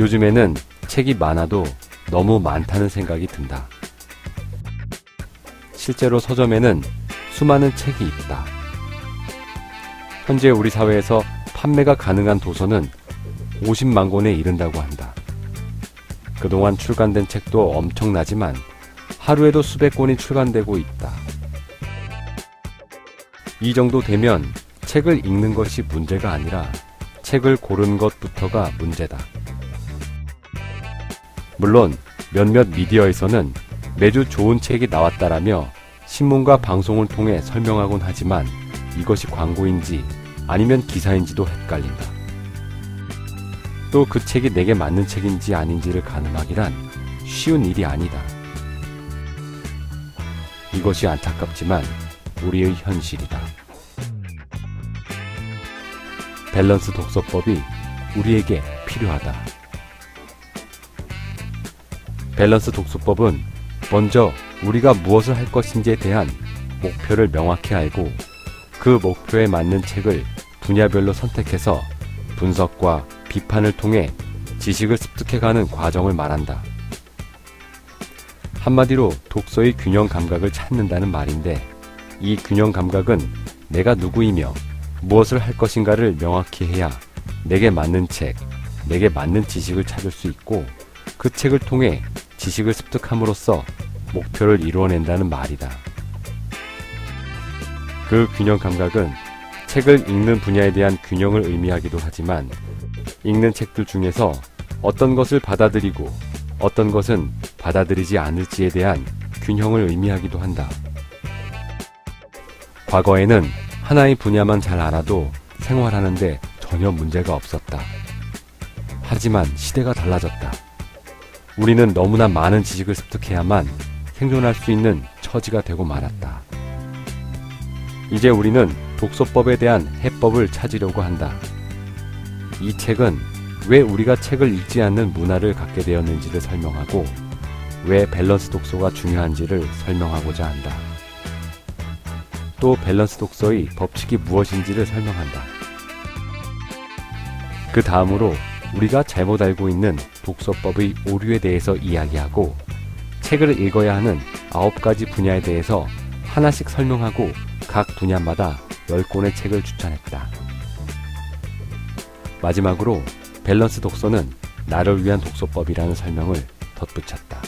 요즘에는 책이 많아도 너무 많다는 생각이 든다. 실제로 서점에는 수많은 책이 있다. 현재 우리 사회에서 판매가 가능한 도서는 50만 권에 이른다고 한다. 그동안 출간된 책도 엄청나지만 하루에도 수백 권이 출간되고 있다. 이 정도 되면 책을 읽는 것이 문제가 아니라 책을 고른 것부터가 문제다. 물론 몇몇 미디어에서는 매주 좋은 책이 나왔다라며 신문과 방송을 통해 설명하곤 하지만 이것이 광고인지 아니면 기사인지도 헷갈린다. 또 그 책이 내게 맞는 책인지 아닌지를 가늠하기란 쉬운 일이 아니다. 이것이 안타깝지만 우리의 현실이다. 밸런스 독서법이 우리에게 필요하다. 밸런스 독서법은 먼저 우리가 무엇을 할 것인지에 대한 목표를 명확히 알고 그 목표에 맞는 책을 분야별로 선택해서 분석과 비판을 통해 지식을 습득해가는 과정을 말한다. 한마디로 독서의 균형 감각을 찾는다는 말인데 이 균형 감각은 내가 누구이며 무엇을 할 것인가를 명확히 해야 내게 맞는 책, 내게 맞는 지식을 찾을 수 있고 그 책을 통해 지식을 습득함으로써 목표를 이루어낸다는 말이다. 그 균형 감각은 책을 읽는 분야에 대한 균형을 의미하기도 하지만 읽는 책들 중에서 어떤 것을 받아들이고 어떤 것은 받아들이지 않을지에 대한 균형을 의미하기도 한다. 과거에는 하나의 분야만 잘 알아도 생활하는데 전혀 문제가 없었다. 하지만 시대가 달라졌다. 우리는 너무나 많은 지식을 습득해야만 생존할 수 있는 처지가 되고 말았다. 이제 우리는 독서법에 대한 해법을 찾으려고 한다. 이 책은 왜 우리가 책을 읽지 않는 문화를 갖게 되었는지를 설명하고 왜 밸런스 독서가 중요한지를 설명하고자 한다. 또 밸런스 독서의 법칙이 무엇인지를 설명한다. 그 다음으로 우리가 잘못 알고 있는 독서법의 오류에 대해서 이야기하고 책을 읽어야 하는 아홉 가지 분야에 대해서 하나씩 설명하고 각 분야마다 10권의 책을 추천했다. 마지막으로 밸런스 독서는 나를 위한 독서법이라는 설명을 덧붙였다.